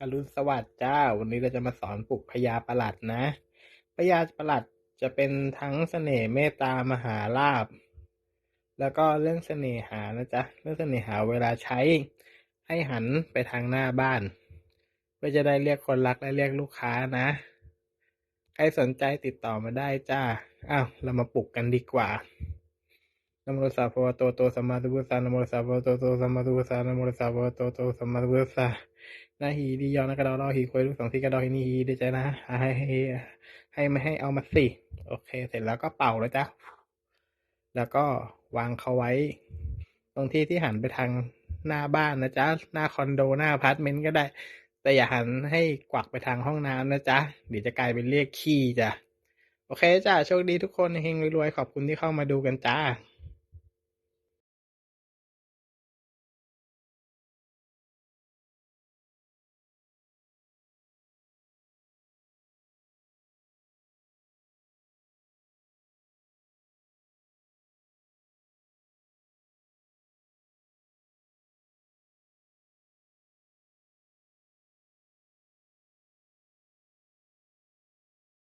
อรุณสวัสดิ์จ้า วันนี้เราจะมาสอนปลุกพญาประหลัดนะพญาประหลัดจะเป็นทั้งเสน่ห์เมตตามหาลาภแล้วก็เรื่องเสน่หานะจ๊ะ เรื่องเสน่หาเวลาใช้ให้หันไปทางหน้าบ้าน เพื่อจะได้เรียกคนรักและเรียกลูกค้านะ ใครสนใจติดต่อมาได้จ้า อ้าว เรามาปลุกกันดีกว่านโมตัสสะภะคะโตอะระหะโตสัมมาสัมพุทธัสสะนโมตัสสะภะคะโตอะระหะโตสัมมาสัมพุทธัสสะนโมตัสสะภะคะโตอะระหะโตสัมมาสัมพุทธัสสะ นาฮีดียอนะกระดอรอฮีควยลูกสองที่กระดอฮีนี่ฮีดีใจนะให้ให้ให้ไม่ให้เอามาสิโอเค เสร็จแล้วก็เป่าแล้วจ้ะแล้วก็วางเขาไว้ ตรงที่ที่หันไปทางหน้าบ้านนะจ๊ะหน้าคอนโดหน้าพาร์ตเมนต์ก็ได้ แต่อย่าหันให้กวักไปทางห้องน้ำนะจ๊ะเดี๋ยวจะกลายเป็นเรียกขี้จ้ะโอเคจ้ะโชคดีทุกคนเฮงรวยๆขอบคุณที่เข้ามาดูกันจ้า